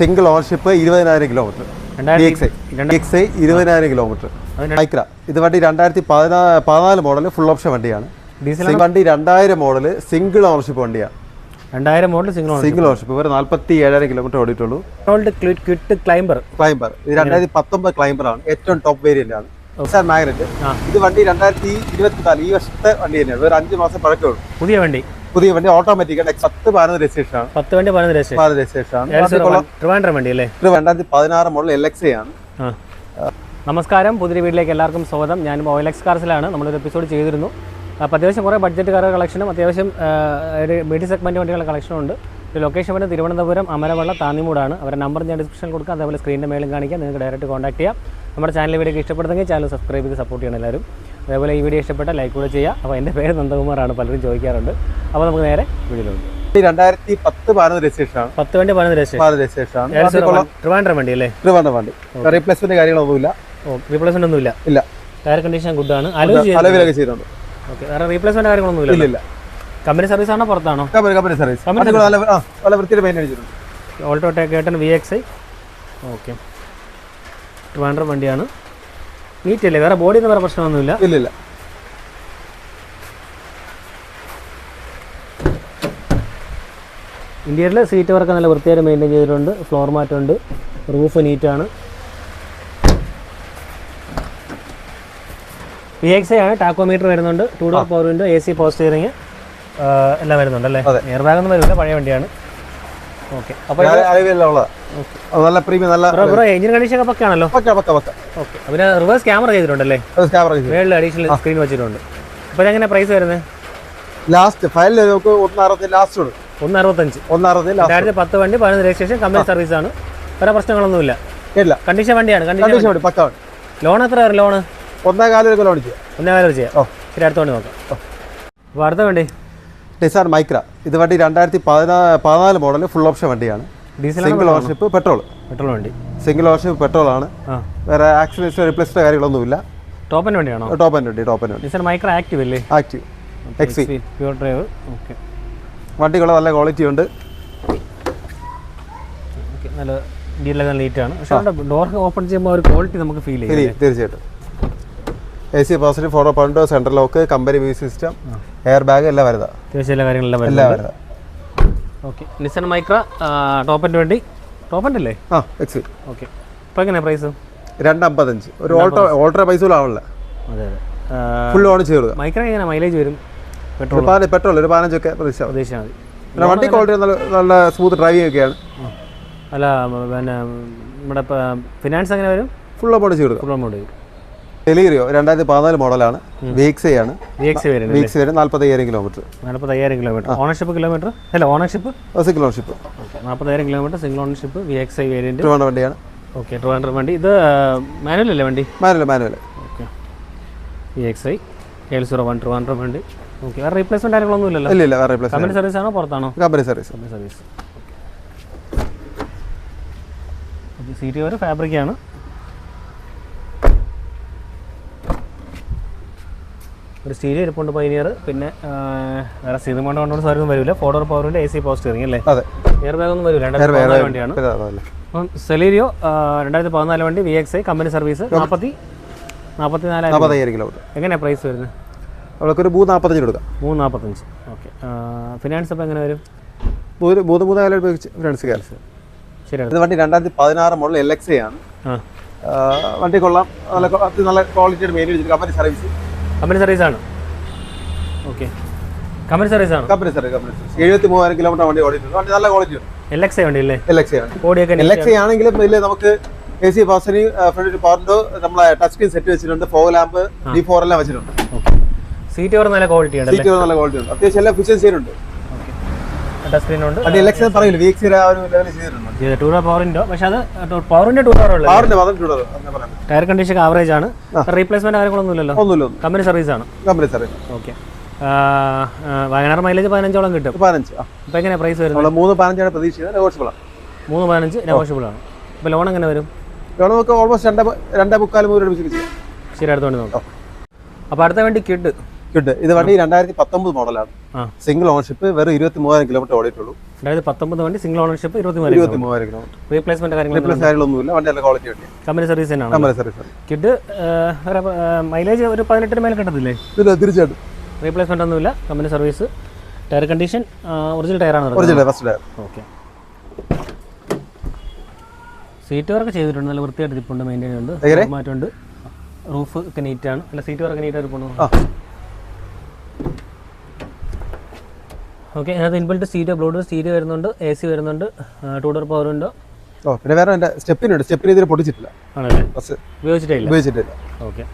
Single ownership ഇരുപതിനായിരം kilometre എക്സ് ഇരുപതിനായിരം കിലോമീറ്റർ മൈക്ര ഇത് വണ്ടി രണ്ടായിരത്തി പതിനാ പതിനാല് മോഡൽ ഫുൾ ഓപ്ഷൻ വണ്ടിയാണ്. ഡീസൽ വണ്ടി രണ്ടായിരം മോഡൽ സിംഗിൾ ഓണർഷിപ്പ് വണ്ടിയാണ്. രണ്ടായിരം മോഡൽ സിംഗിൾ സിംഗിൾ ഓണർഷിപ്പ് ഒരു നാൽപ്പത്തി ഏഴായിരം കിലോമീറ്റർ ഓടിയിട്ടുള്ളൂ. ക്വിറ്റ് ക്ലൈംബർ ക്ലൈംബർ ഇത് രണ്ടായിരത്തി പത്തൊമ്പത് ക്ലൈംബർ ആണ്. ഏറ്റവും ടോപ്പ് വേരിയന്റ് ആണ്. മാഗ്നറ്റ് ഇത് വണ്ടി രണ്ടായിരത്തി ഇരുപത്തിനാല് ഈ വർഷത്തെ വണ്ടി തന്നെയാണ്. ഒരു അഞ്ച് മാസം പഴക്കമുള്ളൂ. പുതിയ വണ്ടി. പുതിയ വണ്ടി ഓട്ടോമാറ്റിക് ആണ്. പത്ത് പതിനൊന്ന് രജിസ്ട്രേഷൻ ആണ്. പത്ത് വണ്ടി പതിനൊന്ന് രജിസ്ട്രേഷൻ ആണ്. ട്രിവാൻഡ്രം വണ്ടി അല്ലേ? രണ്ടായിരത്തി പതിനാറ് മോഡൽ എൽ എക്സ് ആണ്. നമസ്കാരം. പുതിയ വീട്ടിലേക്ക് എല്ലാവർക്കും സ്വാഗതം. ഞാൻ ഓയിൽ എക്സ് കാർസിലാണ് നമ്മളൊരു എപ്പിസോഡ് ചെയ്തിരുന്നു. അപ്പോൾ അത്യാവശ്യം കുറേ ബഡ്ജറ്റ് കാർ കളക്ഷനും അത്യാവശ്യം ഒരു മീഡിയം സെഗ്മെന്റ് വണ്ടികളുടെ കളക്ഷനും ഉണ്ട്. ലൊക്കേഷൻ വരുന്നത് തിരുവനന്തപുരം അമരവള്ള താന്നിമൂടാണ്. അവരുടെ നമ്പർ ഞാൻ ഡിസ്ക്രിപ്ഷനിൽ കൊടുക്കാം. അതേപോലെ സ്ക്രീനിന്റെ മേലും കാണിക്കാം. നിങ്ങൾക്ക് ഡയറക്റ്റ് കോൺടാക്ട് ചെയ്യാം. നമ്മുടെ ചാനൽ വീഡിയോ ഇഷ്ടപ്പെടുന്നെങ്കിൽ ചാനൽ സബ്സ്ക്രൈബ് ചെയ്ത് സപ്പോർട്ട് ചെയ്യണം എല്ലാവരും. അതേപോലെ ഈ വീഡിയോ ഇഷ്ടപ്പെട്ട ലൈക്ക് കൂടെ ചെയ്യുക. അപ്പോൾ എന്റെ പേര് നന്ദകുമാറാണ്. പലരും ചോദിക്കാറുണ്ട്. അപ്പോൾ നമുക്ക് നേരെ വീഡിയോയിലുണ്ട് രണ്ടായിരത്തി പത്ത് പതിനൊന്ന് രജിസ്ട്രേഷൻ ആണ്. പത്ത് വണ്ടി പതിനൊന്ന് രജിസ്ട്രേഷൻ. ട്രിവാൻഡ്രം വണ്ടി അല്ലേ? ട്രിവാൻഡ്രം വണ്ടി. റീപ്ലേസ്മെന്റ് കാര്യങ്ങളൊന്നുമില്ല. റീപ്ലേസ്മെന്റ് ഒന്നുമില്ല. ഇല്ല. ടയർ കണ്ടീഷൻ ഗുഡ് ആണ്. അലവിലൊക്കെ ചെയ്തിട്ടുണ്ട്? റീപ്ലേസ്മെന്റ് കാര്യങ്ങളൊന്നുമില്ല ഇല്ല കമ്പനി സർവീസ് ആണോ പുറത്താണോ? കമ്പനി കമ്പനി സർവീസ് നല്ല നല്ല പെയിന്റ് അടിച്ചിട്ടുണ്ട്. Alto ടേക്കേട്ടൻ V X I okay Trivandrum വണ്ടിയാണ്. നീറ്റ് അല്ലേ? വേറെ ബോഡി വേറെ പ്രശ്നമൊന്നുമില്ല. ഇല്ല ഇല്ല. ഇന്ത്യയിൽ സീറ്റ് വർക്ക് നല്ല വൃത്തിയായിട്ട് മെയിന്റെയിൻ ചെയ്തിട്ടുണ്ട്. ഫ്ലോർ മാറ്റുണ്ട് റൂഫ് നീറ്റാണ് വി എക്സ് ഐ ആണ്. ടാക്കോമീറ്റർ വരുന്നുണ്ട്. Two door power window A C power steering എല്ലാം വരുന്നുണ്ട് അല്ലേ അതെ. എയർ ബാഗ് ഒന്നും വരില്ല പഴയ വണ്ടിയാണ്. ഓക്കെ അപ്പോൾ നല്ല പ്രീമിയം നല്ല ബ്രോ എഞ്ചിൻ കണ്ടീഷൻ ഒക്കെ ആണല്ലോ ഓക്കെ പിന്നെ റിവേഴ്സ് ക്യാമറ ചെയ്തിട്ടുണ്ടല്ലേ? മേളിൽ അഡീഷണൽ സ്ക്രീൻ വെച്ചിട്ടുണ്ട്. അപ്പോൾ എങ്ങനെ പ്രൈസ് വരുന്നത് ലാസ്റ്റ് നമുക്ക് ലാസ്റ്റ് ഉണ്ട് രണ്ടായിരത്തി പത്ത് വണ്ടി പതിനൊന്ന് രജിസ്ട്രേഷൻ കമ്പനി സർവീസ് ആണ്. വേറെ പ്രശ്നങ്ങളൊന്നുമില്ല. ഇല്ല. കണ്ടീഷൻ വണ്ടിയാണ് കണ്ടീഷൻ വണ്ടി. പക്ക ലോൺ എത്ര വരും ലോണ് ഒന്നേ കാലം ലോൺ ഒന്നേ കാലം ചെയ്യാം. ശരി അടുത്ത വണ്ടി നോക്കാം. അപ്പോൾ അടുത്ത വണ്ടി. ഡിസാൻ മൈക്ര ഇത് വണ്ടി രണ്ടായിരത്തി പതിനാല് മോഡൽ ഫുൾ ഓപ്ഷൻ വണ്ടിയാണ്. സിംഗിൾ ഓർഷിപ്പ് പെട്രോൾ പെട്രോൾ വണ്ടി. സിംഗിൾ ഓർഷിപ്പ് പെട്രോൾ ആണ്. വേറെ ആക്സിഡൻസ് റിപ്ലേസ്ഡ് കാര്യങ്ങളൊന്നുമില്ല. ടോപ്പൻ വണ്ടിയാണോ? ടോപ്പൻ വണ്ടി ടോപ്പൻ വണ്ടി. ഡിസാർ മൈക്ര ആക്റ്റീവ് അല്ലേ? ആക്റ്റീവ് എക്സി പ്യൂർ ഡ്രൈവ് ഓക്കെ വണ്ടിക്കുള്ള നല്ല ക്വാളിറ്റി ഉണ്ട്. ഓക്കെ നല്ല ഡീലൊക്കെ നീറ്റാണ് പക്ഷേ ഡോർ ഓപ്പൺ ചെയ്യുമ്പോൾ ഒരു ക്വാളിറ്റി നമുക്ക് ഫീൽ ചെയ്യും തീർച്ചയായിട്ടും. A C positive four point central lock company music system air bag എല്ലാം വരുതാ അത്യാവശ്യം എല്ലാ കാര്യങ്ങളെല്ലാം എല്ലാം വരുന്നത്. ഓക്കെ നിസൻ മൈക്ര ടോപ്പന്റെ വണ്ടി. ടോപ്പന്റെ അല്ലേ? ആ എക്സ് ഓക്കെ ഇപ്പോൾ എങ്ങനെയാണ് പ്രൈസ് രണ്ടമ്പത്തഞ്ച്. ഒരു ഓൾട്ടോ ഓൾട്ടോ പൈസ പോലും അതെ അതെ. ഫുൾ ഓൺ ചെയ്ത് മൈക്ര എങ്ങനെ മൈലേജ് വരും? പെട്രോൾ പെട്രോൾ ഒരു പതിനഞ്ചൊക്കെ പ്രതീക്ഷിച്ചാൽ ഉദ്ദേശിച്ചാൽ മതി. പിന്നെ വണ്ടി ക്വാളിറ്റി നല്ല നല്ല സ്മൂത്ത് ഡ്രൈവിംഗ് ഒക്കെയാണ്. അല്ല പിന്നെ നമ്മുടെ ഫിനാൻസ് എങ്ങനെ വരും? ഫുൾ ഓൺ ചെയ്ത് ഫുൾ അമൗണ്ട് വരും. ഡെലിവറിയോ? രണ്ടായിരത്തി പതിനാല് മോഡലാണ്. വീക്സയാണ് വീക്സ് ആണ്. വരെ നാൽപ്പത്തയ്യായിരം കിലോമീറ്റർ. നാൽപ്പത്തയ്യായിരം കിലോമീറ്റർ. Ownership kilometre? അല്ല ownership? Single ownership നാൽപ്പത്തയ്യായിരം kilometre single ownership V X I variant Trivandrum വണ്ടിയാണ്. ഓക്കെ ട്രിവാൻഡ്രം വണ്ടി. ഇത് മാനുവൽ അല്ലേ വണ്ടി? Manual manual okay. V X I L zero one Trivandrum വണ്ടി. ഓക്കെ വേറെ റീപ്ലേസ്മെന്റ് കാര്യങ്ങളൊന്നും ഇല്ലല്ലോ? ഇല്ല ഇല്ല വേറെ റീപ്ലേസ്മെന്റ് കമ്പനി സർവീസ് ആണോ പുറത്താണോ? Company service company service okay. Seat ഒരു ഫാബ്രിക്കാണ് ഒരു സ്റ്റീരിയോ ഇരിപ്പുണ്ട് പൈനിയർ പിന്നെ വേറെ സീറ്റ് കൊണ്ട് കൊണ്ടുകൊണ്ട് സാധനം വരില്ല ഫോർ ഡോർ പവറിന്റെ എ സി പോസ്റ്റ് ഇറങ്ങി അല്ലേ? അതെ. എയർ ബാഗ് ഒന്നും വരില്ല രണ്ടായിരത്തി വണ്ടിയാണ്. അപ്പം സെലീരിയോ രണ്ടായിരത്തി പതിനാല് വണ്ടി V X I company service നാൽപ്പത്തി നാൽപ്പത്തി നാലായിരം നാൽപ്പത്തയ്യായിരം കിലോമീറ്റർ. എങ്ങനെയാണ് പ്രൈസ് വരുന്നത്? അവൾക്കൊരു മൂന്ന് നാൽപ്പത്തഞ്ച് കൊടുക്കാം. മൂന്ന് നാൽപ്പത്തഞ്ച് ഓക്കെ. ഫിനാൻസ് അപ്പോൾ എങ്ങനെ വരും? മൂന്ന് മൂന്ന് മൂന്ന് ഉപയോഗിച്ച് ഫ്രണ്ട്സ് കാലം ശരിയാണ് വണ്ടി രണ്ടായിരത്തി പതിനാറ് മോഡൽ എൽ എക്സ് ആണ്. വണ്ടി കൊള്ളാം. നല്ല നല്ല ക്വാളിറ്റിയുടെ main company service company service ആണ്. ഓക്കെ. കമ്പനി സർവീസ് ആണ്. Company service company service. എഴുപത്തി മൂവായിരം കിലോമീറ്റർ വണ്ടി ഓടിയിട്ടുണ്ട്. വണ്ടി നല്ല ക്വാളിറ്റി എൽ എക്സ് വണ്ടി അല്ലേ? എൽ എക്സ് ആണ്. ബോഡിയൊക്കെ എൽ എക്സ് ആണെങ്കിലും ഇതിൽ നമുക്ക് എ സി പാസനി ഫ്രണ്ട് പവറിന്റെ നമ്മളെ ടച്ച് സ്ക്രീൻ സെറ്റ് വെച്ചിട്ടുണ്ട്. ഫോഗ് ലാമ്പ് ഡി ഫോർ എല്ലാം വെച്ചിട്ടുണ്ട്. സീറ്റ് നല്ല ക്വാളിറ്റി അല്ലേ? സീറ്റ് നല്ല ക്വാളിറ്റി ഉണ്ട്. അത്യാവശ്യം എല്ലാ ഓക്കെ ടച്ച് സ്ക്രീൻ ഉണ്ട്. ടൂ ഡോർ പക്ഷെ അത് പവറിന്റെ two door tyre condition average ആണ്. റീപ്ലേസ്മെന്റ് കാര്യങ്ങളൊന്നും ഇല്ലല്ലോ കമ്പനി സർവീസ് ആണ്. Company service okay Wayanad mileage പതിനഞ്ചോളം കിട്ടും. പതിനഞ്ച് ഇപ്പൊ എങ്ങനെ പ്രൈസ് വരുന്നത്? മൂന്ന് പതിനഞ്ചാണ് പ്രതീക്ഷിക്കുന്നത് മൂന്ന് പതിനഞ്ച് നെഗോഷ്യബിൾ ആണ്. ഇപ്പൊ ലോൺ എങ്ങനെ വരും? ലോൺ നമുക്ക് ഓൾമോസ്റ്റ് രണ്ടേ രണ്ടേ മുക്കാൽ മൂന്ന് രൂപ ശരി അടുത്ത വണ്ടി നോക്കാം. അപ്പോൾ അടുത്ത വണ്ടി കിഡ്. കിട്ടും ഇത് വണ്ടി രണ്ടായിരത്തി പത്തൊമ്പത് മോഡലാണ്. സിംഗിൾ ഓണർഷിപ്പ് വെറും ഇരുപത്തി മൂവായിരം കിലോമീറ്റർ ഓടിയിട്ടുള്ളൂ. രണ്ടായിരത്തി പത്തൊമ്പത് വണ്ടി സിംഗിൾ ഓണർഷിപ്പ് ഇരുപത്തി മൂന്ന് ഇരുപത്തി മൂവായിരം കിലോമീറ്റർ റീപ്ലേസ്മെന്റ് കാര്യങ്ങൾ പ്ലസ് കാര്യങ്ങളൊന്നുമില്ല. വണ്ടി നല്ല ക്വാളിറ്റി വണ്ടിയാണ് കമ്പനി സർവീസ് തന്നെയാണ്. നമ്മുടെ സർവീസ് കിഡ് മൈലേജ് ഒരു പതിനെട്ടിന് മേലെ കിട്ടത്തില്ലേ? പിന്നെ തീർച്ചയായിട്ടും. റീപ്ലേസ്മെന്റ് ഒന്നുമില്ല. Company service tyre condition original ടയറാണ് original first tyre okay seat work ചെയ്തിട്ടുണ്ട്. നല്ല വൃത്തിയായിട്ട് ഇരിപ്പുണ്ട് മെയിന്റെയിൻ ഉണ്ട് റൂഫ് ഒക്കെ നീറ്റാണ് അല്ല സീറ്റ് വർക്ക് നീറ്റായിട്ട് ഇരിപ്പുണ്ട്. ഓക്കെ അതിനകത്ത് ഇൻബിൾട്ട് സീറ്റ് ബ്ലൂടൂത്ത് സീറ്റ് വരുന്നുണ്ട് എ സി വരുന്നുണ്ട് ടൂ ഡോർ പവർ ഉണ്ട് ഓ പിന്നെ വേറെ എന്റെ സ്റ്റെപ്പിനുണ്ട് സ്റ്റെപ്പിന് ഇതിൽ പൊട്ടിച്ചിട്ടില്ല. ആണല്ലേ? ബസ് ഉപയോഗിച്ചിട്ടില്ല. ഉപയോഗിച്ചിട്ടില്ല. ഓക്കെ.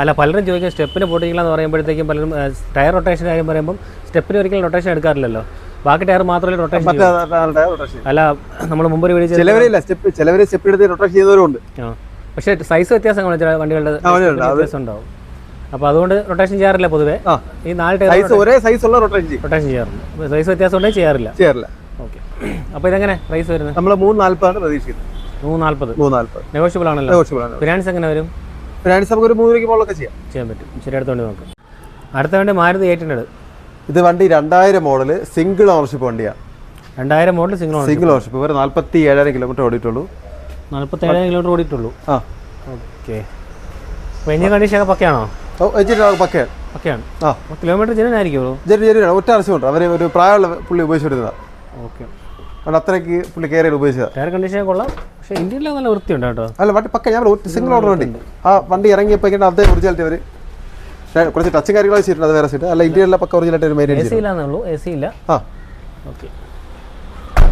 അല്ല പലരും ചോദിക്കുക സ്റ്റെപ്പിന് പൊട്ടിക്കില്ല എന്ന് പറയുമ്പോഴത്തേക്കും പലരും ടയർ റൊട്ടേഷൻ കാര്യം പറയുമ്പോൾ സ്റ്റെപ്പിന് ഒരിക്കലും റൊട്ടേഷൻ എടുക്കാറില്ലല്ലോ. ബാക്കി ടയർ മാത്രമല്ല റൊട്ടേഷൻ അല്ല നമ്മൾ മുമ്പ് ഒരു വീഡിയോ ചിലവരില്ല സ്റ്റെപ്പ് ചിലവര് സ്റ്റെപ്പ് എടുത്ത് റൊട്ടേഷൻ ചെയ്യുന്നവരും ഉണ്ട് പക്ഷേ സൈസ് വ്യത്യാസങ്ങൾ വണ്ടികളുടെ വ്യത്യാസം ഉണ്ടാവും. അപ്പോൾ അതുകൊണ്ട് റൊട്ടേഷൻ ചെയ്യാറില്ല പൊതുവേ. ഈ നാല് ടയർ സൈസ് ഒരേ സൈസ് ഉള്ള റൊട്ടേഷൻ ചെയ്യും. റൊട്ടേഷൻ ചെയ്യാറുണ്ട്. സൈസ് വ്യത്യാസം ഉണ്ടെങ്കിൽ ചെയ്യാറില്ല. ചെയ്യാറില്ല. ഓക്കെ അപ്പോൾ ഇതെങ്ങനെ പ്രൈസ് വരുന്നത്? നമ്മൾ മൂന്ന് നാല്പതാണ് പ്രതീക്ഷിക്കുന്നത് നെഗോഷ്യബിൾ ആണല്ലോ. നെഗോഷ്യബിളാണ് ഫിനാൻസ് എങ്ങനെ വരും? ഫിനാൻസ് നമുക്ക് ഒരു മൂന്ന് രൂപയ്ക്ക് മുകളിലൊക്കെ ചെയ്യാം. ചെയ്യാൻ പറ്റും. ശരി അടുത്ത വണ്ടി നോക്കാം. അടുത്ത വണ്ടി മാരുതി എയ്റ്റ് ഇത് വണ്ടി രണ്ടായിരം മോഡൽ സിംഗിൾ ഓണർഷിപ്പ് വണ്ടിയാണ്. രണ്ടായിരം മോഡൽ സിംഗിൾ ആണ് സിംഗിൾ ഓണർഷിപ്പ് ഒരു നാല്പത്തി ഏഴായിരം കിലോമീറ്റർ ഓടിയിട്ടുള്ളൂ. നാൽപ്പത്തേഴായിരം കിലോമീറ്റർ ഓടിയിട്ടുള്ളൂ. ആ. ഓക്കെ കണ്ടീഷൻ ഒക്കെ പക്കയാണോ? പക്കയാണ്. പക്കയാണ്. ആ. കിലോമീറ്റർ ജനുവനായിരിക്കുമോ ചെറിയ ചെറിയ ഒറ്റ അവർ ഒരു പ്രായമുള്ള പുള്ളി ഉപയോഗിച്ചെടുത്തതാണ് ഓക്കെ. അതുകൊണ്ട് അത്രയ്ക്ക് പുള്ളി കയറി ടയർ കണ്ടീഷൻ കൊള്ളാം. പക്ഷേ ഇന്ത്യയിലെ നല്ല വൃത്തിയുണ്ട് കേട്ടോ. അല്ല വണ്ടി പക്ക ഞാൻ സിംഗിൾ ഓർഡർ വണ്ടി. ആ വണ്ടി ഇറങ്ങിയപ്പോൾ അതേ ഒറിജിനാലിറ്റി അവർ കുറച്ച് ടച്ചും കാര്യങ്ങളൊക്കെ ചെയ്തിട്ടുണ്ട് അത് വേറെ സീറ്റ് അല്ല ഇന്ത്യയിലെ പക്ക ഒറിജിനാലിറ്റി ഒരു എ മെയിൻ സി ഇല്ലാന്നേ ഉള്ളൂ. എ സി ഇല്ല. ആ. ഓക്കെ.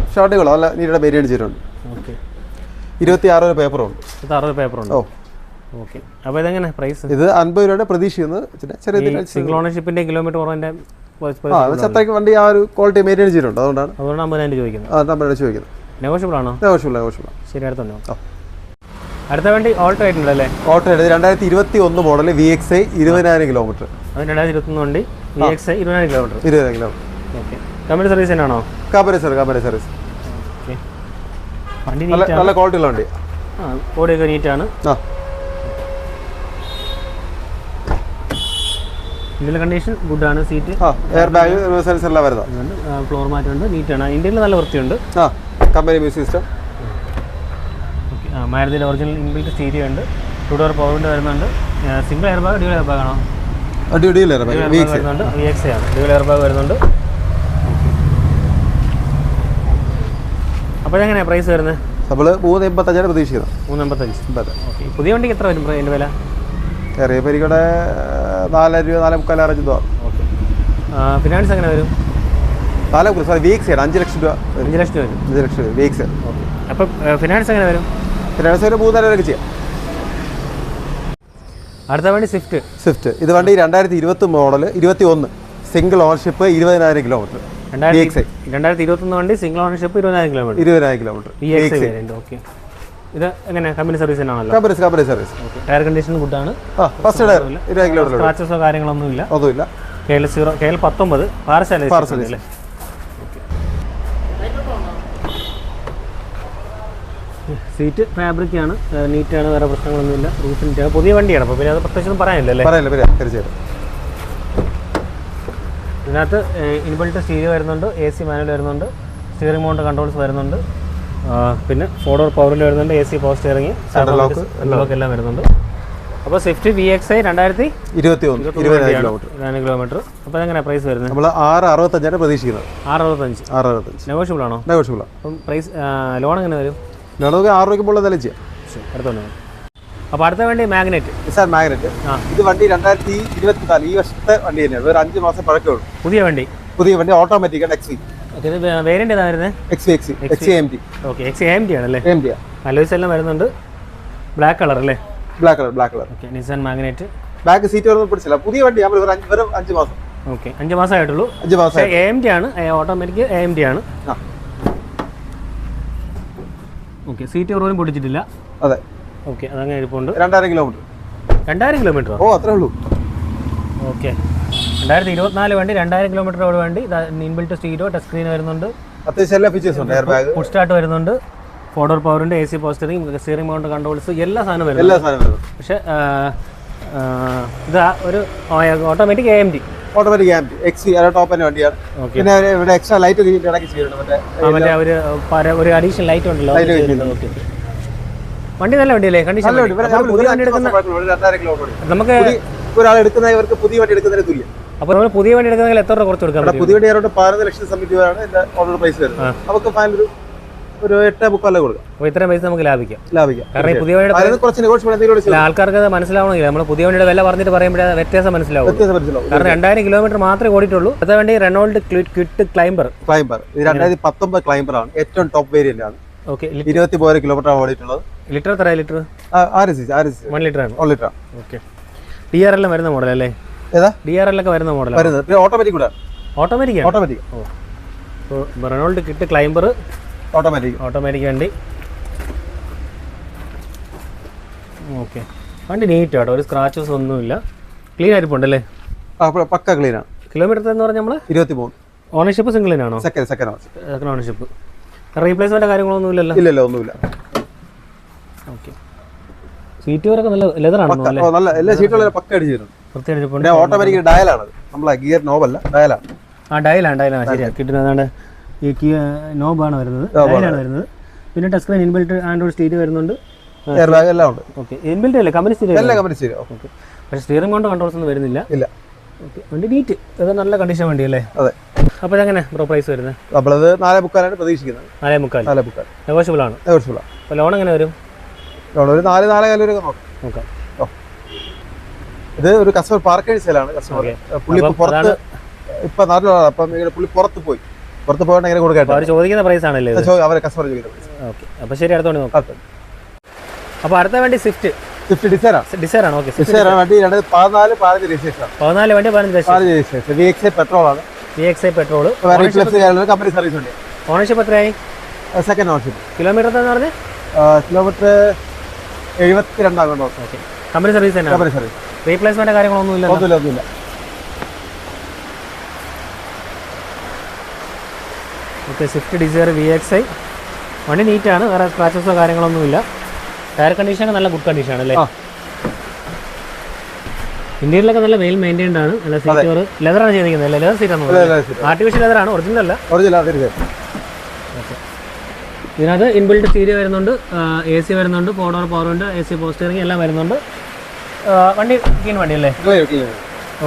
പക്ഷേ വണ്ടികളോ അല്ല നീരുടെ മെയിൻ ചെയ്തിട്ടുണ്ട്. ഓക്കെ. ഇരുപത്തി ആറ് പേപ്പറുണ്ട് ഓ. ഓക്കെ. അപ്പോൾ ഇതെങ്ങനെ പ്രൈസ് ഇത് അൻപത് രൂപയുടെ പ്രതീക്ഷിക്കുന്നത് ചെറിയ സിംഗിൾ ഓണർഷിപ്പിന്റെ കിലോമീറ്റർ അത് അത്രയ്ക്ക് വണ്ടി ആ ഒരു ക്വാളിറ്റി മെയിന്റെയിൻ ചെയ്തിട്ടുണ്ട്. അതുകൊണ്ടാണ് അതുകൊണ്ട് അമ്പതിനായിരം ചോദിക്കുന്നത് നമ്മളോട് ചോദിക്കുന്നത് നെഗോഷ്യബിൾ ആണോ? ആവശ്യമില്ല ആവശ്യമില്ല ശരി അടുത്തുണ്ടോ. അടുത്ത വണ്ടി ഓൾട്ടോ ആയിട്ടുണ്ട് അല്ലേ ഓട്ടോ എടുത്ത് രണ്ടായിരത്തി ഇരുപത്തി ഒന്ന് മോഡൽ വി എക്സ് ഐ ഇരുപതിനായിരം കിലോമീറ്റർ അത് രണ്ടായിരത്തി ഇരുപത്തൊന്ന് വണ്ടി വി എക്സ് ഐ ഇരുപതിനായിരം കിലോമീറ്റർ ഇരുപതിനായിരം കിലോമീറ്റർ ഓക്കെ. കമ്പനി സർവീസ് തന്നെയാണോ? കാബരി സർവീസ് കാബരി സർവീസ് വണ്ടി നല്ല നീറ്റാണ് നല്ല ക്വാളിറ്റി ഉള്ള വണ്ടി. ആ ബോഡിയൊക്കെ നീറ്റാണ് ആ. ഇന്ത്യയിലെ കണ്ടീഷൻ ഗുഡ് ആണ് സീറ്റ് എയർ ബാഗ് റിവേഴ്സൽസ് എല്ലാം വരുന്നത്. ഫ്ലോർ മാറ്റുണ്ട് നീറ്റാണ് ഇന്ത്യയിൽ നല്ല വൃത്തിയുണ്ട്. ആ കമ്പനി മ്യൂസിക് സിസ്റ്റം മാരുതിയുടെ ഒറിജിനൽ ഇൻബിൽറ്റ് സ്റ്റീരിയോ ഉണ്ട്. ടു ഡോർ പവർ വിൻഡോ വരുന്നുണ്ട് single air bag dual air bag ആണോ ഡ്യൂഡിയിൽ എയർ ബാഗ് വരുന്നുണ്ട്. വി എക്സ് ആണ്. ഡ്യൂൽ എയർ ബാഗ് വരുന്നുണ്ട് അപ്പോൾ എങ്ങനെയാണ് പ്രൈസ് വരുന്നത്? നമ്മൾ മൂന്ന് എൺപത്തഞ്ചാണ് പ്രതീക്ഷിക്കുന്നത്. മൂന്ന് എൺപത്തഞ്ച് എൺപത് പുതിയ വണ്ടിക്ക് എത്ര വരും അതിന്റെ വില? ചെറിയ പരിക്കൂടെ നാല് രൂപ നാല് മുക്കാൽ രൂപ ഓക്കെ. ഫിനാൻസ് എങ്ങനെ വരും? നാല് മുക്കാൽ സോറി വീക്സ് എക്സ് അഞ്ച് ലക്ഷം രൂപ വരും. അഞ്ച് ലക്ഷം വരും. അഞ്ച് ലക്ഷം രൂപ വീക്സ് എക്സ് ഓക്കെ. അപ്പം ഫിനാൻസ് എങ്ങനെ വരും? ഫിനാൻസ് ഒരു മൂന്നര വരെയൊക്കെ ചെയ്യാം. അടുത്ത വണ്ടി സ്വിഫ്റ്റ് സ്വിഫ്റ്റ് ഇത് വണ്ടി രണ്ടായിരത്തി ഇരുപത്തി മോഡൽ ഇരുപത്തി ഒന്ന്. സിംഗിൾ ഓണർഷിപ്പ് ഇരുപതിനായിരം കിലോമീറ്റർ രണ്ടായിരത്തി ഐ രണ്ടായിരത്തി ഇരുപത്തൊന്ന് വണ്ടി സിംഗിൾ ഓണർഷിപ്പ് ഇരുപതിനായിരം കിലോമീറ്റർ ഇരുപതിനായിരം kilometre V X I okay ഇത് എങ്ങനെ? കമ്പനി സർവീസ് തന്നെയാണല്ലോ. Company company service tyre condition ഗുഡാണ് ആ ഫസ്റ്റ് കിലോമീറ്റർ സ്ക്രാച്ചസോ കാര്യങ്ങളൊന്നും ഇല്ല ഒന്നുമില്ല. K L zero K L പത്തൊമ്പത് പാർസൽ അല്ലേ സീറ്റ് ഫാബ്രിക് ആണ്. നീറ്റാണ് വേറെ പ്രശ്നങ്ങളൊന്നുമില്ല. റൂഫ് നീറ്റാണ് പുതിയ വണ്ടിയാണ്. അപ്പോൾ പിന്നെ അത് പ്രത്യേകിച്ചൊന്നും പറയാനില്ല അല്ലേ പറയല്ലേ പറയാം. തീർച്ചയായിട്ടും. ഇതിനകത്ത് ഇൻബിൾട്ട് സ്റ്റീരിയോ വരുന്നുണ്ട് എ സി മാനുവൽ വരുന്നുണ്ട് സ്റ്റിയറിംഗ് മൗണ്ട് കൺട്രോൾസ് വരുന്നുണ്ട്. പിന്നെ ഫോർ ഡോർ പവറിൽ വരുന്നുണ്ട് A C power steering lock എല്ലാം വരുന്നുണ്ട്. അപ്പോൾ സ്വിഫ്റ്റ് വി എക്സ് ഐ രണ്ടായിരത്തി ഇരുപത്തി ഒന്ന് കിലോമീറ്റർ അപ്പോൾ എങ്ങനെ പ്രൈസ് വരുന്നത്? നമ്മൾ ആറ് അറുപത്തഞ്ചാണ് പ്രതീക്ഷിക്കുന്നത്. ആറ് അറുപത്തഞ്ച് ആറ് അറുപത്തഞ്ച്. നെഗോഷ്യബിൾ ആണോ? നെഗോഷ്യബിൾ അപ്പം പ്രൈസ് ലോൺ എങ്ങനെ വരും? നമുക്ക് ആറ് രൂപയ്ക്ക് മുകളിൽ എന്തായാലും ചെയ്യാം. അടുത്തോണ്ട് അപ്പോൾ അടുത്ത വേണ്ടി മാഗ്നറ്റ് സാർ മാഗ്നറ്റ് ഇത് വണ്ടി രണ്ടായിരത്തി ഇരുപത്തി നാല് ഈ വർഷത്തെ വണ്ടി തന്നെയാണ്. ഒരു അഞ്ച് മാസം പഴക്കമുള്ളൂ. പുതിയ വണ്ടി. പുതിയ വണ്ടി ഓട്ടോമാറ്റിക് ആണ് എക്സ് വി വേരിയന്റ് ഏതാ വരുന്നത് X X X M T okay X M T ആണല്ലേ? എം ടി അലോയ്സ് എല്ലാം വരുന്നുണ്ട്. ബ്ലാക്ക് കളർ അല്ലേ? Black colour black colour okay Nissan Magnite back seat ഒന്നും പിടിച്ചില്ല. പുതിയ വണ്ടി നമ്മൾ വെറും അഞ്ച് വെറും അഞ്ച് മാസം. ഓക്കെ അഞ്ച് മാസമായിട്ടുള്ളൂ അഞ്ച് മാസം എ എം ടി ആണ്. ഓട്ടോമാറ്റിക് എ എം ടി ആണ്. ഓക്കെ സീറ്റ് കുറവും പൊടിച്ചിട്ടില്ല. അതെ. ഓക്കെ അതങ്ങനെ ഇരിപ്പുണ്ട്. രണ്ടായിരം കിലോമീറ്റർ രണ്ടായിരം കിലോമീറ്ററോ ഓ അത്രേ ഉള്ളൂ. ഓക്കെ രണ്ടായിരത്തി ഇരുപത്തിനാല് വണ്ടി രണ്ടായിരം കിലോമീറ്റർ ഓട് വണ്ടി. ഇൻബിൽറ്റ് സ്റ്റീരോ ടച്ച് സ്ക്രീൻ വരുന്നുണ്ട്. അത്യാവശ്യം എല്ലാ ഫീച്ചേഴ്സും ഉണ്ട് എയർ ബാഗ് ഫുഡ് സ്റ്റാർട്ട് വരുന്നുണ്ട്. ഫോർഡർ പവറിന്റെ A C power steering steering mount controls എല്ലാ സാധനവും വരുന്നു എല്ലാ സാധനവും വരും പക്ഷേ ഇതാ ഒരു automatic A M D automatic ആംപി X V top തന്നെ വണ്ടിയാണ്. ഓക്കെ പിന്നെ ഇവിടെ എക്സ്ട്രാ ലൈറ്റ് ഇതിന്റെ ഇടയ്ക്ക് ചെയ്യുന്നുണ്ട് മറ്റേ മറ്റേ ഒരു പര- ഒരു അഡീഷണൽ ലൈറ്റ് ഉണ്ടല്ലോ Light അത് വെച്ചിട്ടുണ്ട്. ഓക്കെ വണ്ടി നല്ല വണ്ടിയല്ലേ? കണ്ടീഷൻ. നമുക്ക് ഒരാൾ എടുക്കുന്ന ഇവർക്ക് പുതിയ വണ്ടി എടുക്കുന്നതിന് തുല്യം. അപ്പോൾ നമ്മൾ പുതിയ വണ്ടി എടുക്കുന്നെങ്കിൽ എത്ര രൂപ കുറച്ച് കൊടുക്കാം പുതിയ വണ്ടി ആയതുകൊണ്ട് പതിനൊന്ന് ലക്ഷം സബ്മിറ്റ് ചെയ്താണ് എന്റെ ഓർഡർ പ്രൈസ് വരുന്നത്. നമുക്ക് ഫൈനൽ ഒരു ഒരു എട്ട് മുക്കാലേ കൊടുക്കാം. അപ്പോൾ ഇത്രയും പൈസ നമുക്ക് ലാഭിക്കാം. ലാഭിക്കാം. കാരണം പുതിയ വണ്ടിയുടെ കുറച്ച് നെഗോഷ്യബിൾ ആൾക്കാർക്ക് മനസ്സിലാവണമെങ്കിൽ നമ്മൾ പുതിയ വണ്ടിയുടെ വില പറഞ്ഞിട്ട് പറയുമ്പോഴേ വ്യത്യാസം മനസ്സിലാവും വ്യത്യാസം മനസ്സിലാവും. കാരണം രണ്ടായിരം കിലോമീറ്റർ മാത്രമേ ഓടിയിട്ടുള്ളൂ. അടുത്ത വണ്ടി റെനോൾഡ് ക്വിറ്റ് ക്ലൈംബർ ക്ലൈംബർ ഇത് രണ്ടായിരത്തി പത്തൊമ്പത് ക്ലൈംബർ ആണ്. ഏറ്റവും ടോപ്പ് വേരിയന്റ് ആണ്. ഓക്കെ ഇരുപത്തി പോയ കിലോമീറ്റർ ആണ് ഓടിയിട്ടുള്ളത്. ലിറ്റർ എത്ര? ലിറ്റർ? ആ, ആറ് സി ആറ് സി വൺ ലിറ്റർ ആണ്. വൺ ലിറ്റർ ആണ്. ഓക്കെ. ടി ആർ എല്ലാം വരുന്ന മോഡൽ അല്ലേ? ഏതാ? ഡി ആർ എല്ലൊക്കെ വരുന്ന മോഡൽ വരുന്നത്. പിന്നെ ഓട്ടോമാറ്റിക് കൂടെ. ഓട്ടോമാറ്റിക് ഓട്ടോമാറ്റിക് ഓ. Renault kit Climber automatic automatic വണ്ടി. ഓക്കെ വണ്ടി നീറ്റ് കേട്ടോ. ഒരു സ്ക്രാച്ചസ് ഒന്നുമില്ല. ക്ലീൻ ആയിരിപ്പുണ്ടല്ലേ? പക്ക ക്ലീൻ ആണ് കിലോമീറ്റർ എന്ന് പറഞ്ഞാൽ നമ്മൾ ഇരുപത്തി മൂന്ന് ownership സിംഗിളിനാണോ second second second ownership replacement കാര്യങ്ങളൊന്നും ഇല്ലല്ലോ? ഇല്ലല്ല ഒന്നുമില്ല. ഓക്കെ സീറ്റ് വരൊക്കെ നല്ല ലെതറാണോ നല്ല എല്ലാ സീറ്റുകളും പക്ക അടിച്ചിട്ടുണ്ട് വൃത്തിയടിച്ചിട്ടുണ്ട് പിന്നെ ഓട്ടോമാറ്റിക് ഡയലാണ് നമ്മളെ ഗിയർ നോബല്ല ഡയലാണ് ആ ഡയലാണ് ഡയലാണ് ശരിയാണ് കിട്ടുന്നത് അതാണ്ട് ഈ നോബാണ് വരുന്നത്. ഡയലാണ് വരുന്നത്. പിന്നെ ടച്ച് സ്ക്രീൻ ഇൻബിൽറ്റ് ആൻഡ്രോയിഡ് സ്റ്റീറ്റ് വരുന്നുണ്ട്. എല്ലാം ഉണ്ട്. ഓക്കെ ഇൻബിൽറ്റ് അല്ലേ കമ്പനി സ്റ്റീറ്റ് എല്ലാം കമ്പനി ശരി ഓക്കെ പക്ഷേ സ്റ്റിയറിംഗ് കൊണ്ട് കൺട്രോൾസ് ഒന്നും വരുന്നില്ല. ഇല്ല. ഓക്കെ വണ്ടി നീറ്റ് ഇത് നല്ല കണ്ടീഷൻ വണ്ടി അല്ലേ? അതെ. അപ്പോൾ ഇതെങ്ങനെ ബ്രോ പ്രൈസ് വരുന്നത് നമ്മളത് നാലേ മുക്കാലാണ് പ്രതീക്ഷിക്കുന്നത് നാലേ മുക്കാൽ. നാലേ മുക്കാൽ. നെഗോഷ്യബിൾ ആണ്. നെഗോഷ്യബിളാണ് അപ്പോൾ ലോൺ എങ്ങനെ വരും? ലോൺ ഒരു നാല് നാലേ കാലം വരെ നോക്കാം. നോക്കാം. ഇത് ഒരു കസ്റ്റമർ പാർക്കേജ് സെയിലാണ് കസ്റ്റമർ പുള്ളി പുറത്ത് ഇപ്പൊ നാട്ടിലാണ് അപ്പം പുള്ളി പുറത്ത് പോയി. പുറത്ത് എങ്ങനെ കൊടുക്കട്ടെ അവർ ചോദിക്കുന്ന പ്രൈസ് ആണല്ലേ അവരെ കസ്റ്റമർ ചോദിക്കുന്നത് ഓക്കെ അപ്പോൾ ശരി അടുത്തോണ്ട് നോക്കാം. അപ്പോൾ അടുത്ത വണ്ടി സ്വിഫ്റ്റ് സ്വിഫ്റ്റ് ഡിസൈർ ആണ് ഡിസൈർ ആണ്. ഓക്കെ സ്വിഫ്റ്റ് ഡിസൈർ ആണ്. വണ്ടി രണ്ടായിരത്തി പതിനാല് പതിനഞ്ച് രജിസ്ട്രേഷൻ പതിനാല് വണ്ടി പതിനഞ്ച് പതിനഞ്ച് registration V X I petrol ആണ്. V X I petrol replace ചെയ്യാനുള്ള കമ്പനി സർവീസ് ഉണ്ട്. ഓണർഷിപ്പ് എത്രയായി? സെക്കൻഡ് ഓണർഷിപ്പ് കിലോമീറ്റർ എന്ന് കിലോമീറ്റർ എഴുപത്തി രണ്ടാകുണ്ടോ ഓക്കെ കമ്പനി സർവീസ് തന്നെ കമ്പനി സർവീസ് റീപ്ലേസ്മെന്റ് കാര്യങ്ങളൊന്നും ഇല്ല ഒന്നുമില്ല ഒന്നുമില്ല. Okay Swift Dzire V X I വണ്ടി നീറ്റാണ് വേറെ സ്ക്രാച്ചസോ കാര്യങ്ങളൊന്നുമില്ല ടയർ കണ്ടീഷൻ നല്ല ഗുഡ് കണ്ടീഷൻ ആണ് അല്ലേ? ഇന്ത്യയിലൊക്കെ നല്ല വെയിൽ മെയിന്റൈൻഡ് ആണ്. നല്ല സീറ്റ് ലെതറാണ് ചെയ്തിരിക്കുന്നത് അല്ലേ? ലെതർ സീറ്റ് ആണ്? ആർട്ടിഫിഷ്യൽ ലെതറാണ് ഒറിജിനൽ അല്ല? ഒറിജിനൽ ഇതിനകത്ത് ഇൻബിൽഡ് സ്റ്റീരിയോ വരുന്നുണ്ട് എ സി വരുന്നുണ്ട് പോഡോർ പവർ ഉണ്ട് എ സി പോസ്റ്ററിങ് എല്ലാം വരുന്നുണ്ട്. വണ്ടി ക്ലീൻ വണ്ടി അല്ലേ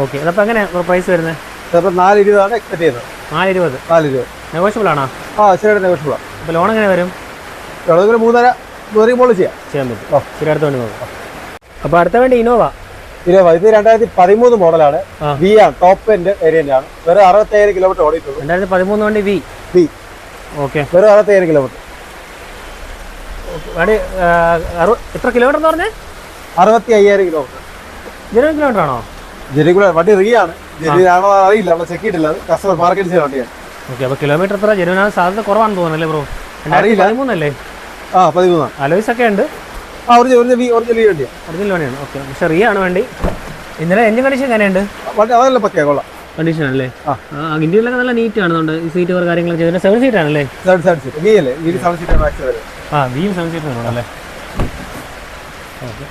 ഓക്കെ. അതപ്പോൾ എങ്ങനെ പ്രൈസ് വരുന്നത് അപ്പോൾ നാല് ഇരുപതാണ് എക്സ്പെക്ട് ചെയ്യുന്നത് നാല് ഇരുപത് നാല് ഇരുപത് നെഗോഷ്യബിൾ ആണോ? ആ ശരിയായിട്ട് നെഗോഷ്യബിൾ ആണ്. അപ്പോൾ ലോൺ എങ്ങനെ വരും? എവിടെ മൂന്നര മൂന്നര മോൾ ചെയ്യാം. ചെയ്യാൻ പറ്റും. ശരി അടുത്ത വണ്ടി നോക്കാം. അപ്പോൾ അടുത്ത വണ്ടി ഇനോവ ഇനോവ ഇത് രണ്ടായിരത്തി പതിമൂന്ന് മോഡലാണ് വി ആണ് ടോപ്പ് എൻഡ് വേരിയന്റ് ആണ്. വെറും അറുപത്തേഴ് കിലോമീറ്റർ ഓടിയിട്ടുള്ളൂ. രണ്ടായിരത്തി പതിമൂന്ന് വണ്ടി വി വി ഓക്കെ. വെറും അറുപത്തേഴ് കിലോമീറ്റർ വണ്ടി എത്ര കിലോമീറ്റർ എന്ന് പറഞ്ഞേ? അറുപത്തി അയ്യായിരം കിലോമീറ്റർ ഇരുപത് കിലോമീറ്റർ ആണോ ജെനിക്കുള്ള വണ്ടി റീ ആണ് ആണോ അറിയില്ല. നമ്മൾ ചെക്ക് ചെയ്തിട്ടില്ല. കസ്റ്റമർ മാർക്കറ്റ് ചെയ്ത വണ്ടിയാണ്. ഓക്കെ അപ്പോൾ കിലോമീറ്റർ എത്ര? ആണ്? സാധ്യത കുറവാണെന്ന് തോന്നുന്നല്ലേ ബ്രോ അറിയില്ല. പതിമൂന്നല്ലേ ആ പതിമൂന്നാണ്. അലോയ്സ് ഒക്കെ ഉണ്ട്. ആ ഒറിജിനൽ ഒറിജിനൽ ഒറിജിനൽ വി വണ്ടിയാണ് ഒറിജിനൽ വണ്ടിയാണ്. ഓക്കെ പക്ഷേ റീ ആണ് വണ്ടി. ഇന്നലെ എഞ്ചിൻ കണ്ടീഷൻ എങ്ങനെയുണ്ട്? വണ്ടി അതല്ല പക്കയാ കൊള്ളാം. കണ്ടീഷൻ അല്ലേ ആ. ഇന്ത്യയിലൊക്കെ നല്ല നീറ്റ് ആണെന്നുണ്ട് ഈ സീറ്റ് കാര്യങ്ങളൊക്കെ ചെയ്തിട്ട്. സെവൻ സീറ്റ് ആണല്ലേ? സെവൻ സെവൻ സീറ്റ് വീ അല്ലേ? വീ സെവൻ സീറ്റ് മാക്സ് വരെ ആ വീ സെവൻ സീറ്റ് ആണല്ലേ okay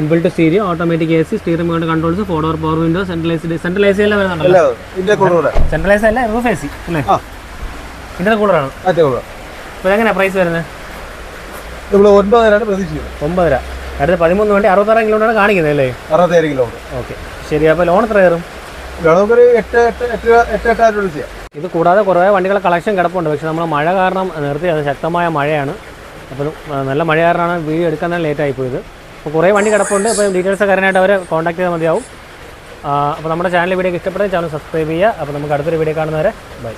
inbuilt stereo automatic A C steering കൊണ്ട് controls four door power window centralised centralise എല്ലാം വരുന്നുണ്ടല്ലോ സെൻട്രലൈസ് അല്ല റൂഫ് എ സി അല്ലേ ഇതിന്റെ കൂളറാണ് അപ്പോൾ എങ്ങനെയാണ് പ്രൈസ് വരുന്നത്? നമ്മൾ ഒൻപതിനാണ് പ്രതീക്ഷിക്കുന്നത്. ഒമ്പതര. അടുത്ത പതിമൂന്ന് വണ്ടി അറുപത്താറ് കിലോമീറ്റർ കാണിക്കുന്നത് അല്ലേ? അറുപത്തേഴ് കിലോമീറ്റർ. ഓക്കെ. ശരി അപ്പോൾ ലോൺ എത്ര കയറും? നമുക്കൊരു എട്ട് എട്ട് എട്ട് എട്ട് എട്ടായിരം രൂപ ചെയ്യാം. ഇത് കൂടാതെ കുറേ വണ്ടികളെ കളക്ഷൻ കിടപ്പുണ്ട്. പക്ഷേ നമ്മൾ മഴ കാരണം നിർത്തി അത് ശക്തമായ മഴയാണ്. അപ്പോൾ നല്ല മഴ കാരണമാണ് വീഡിയോ എടുക്കാൻ തന്നെ ലേറ്റ് ആയിപ്പോയത് അപ്പോൾ കുറേ വണ്ടി കിടപ്പുണ്ട്. അപ്പോൾ ഡീറ്റെയിൽസ് കാര്യമായിട്ട് അവരെ കോൺടാക്ട് ചെയ്താൽ മതിയാവും. അപ്പോൾ നമ്മുടെ ചാനൽ വീഡിയോ ഇഷ്ടപ്പെട്ടെങ്കിൽ ചാനൽ സബ്സ്ക്രൈബ് ചെയ്യുക. അപ്പോൾ നമുക്ക് അടുത്തൊരു വീഡിയോ കാണുന്നവരെ ബൈ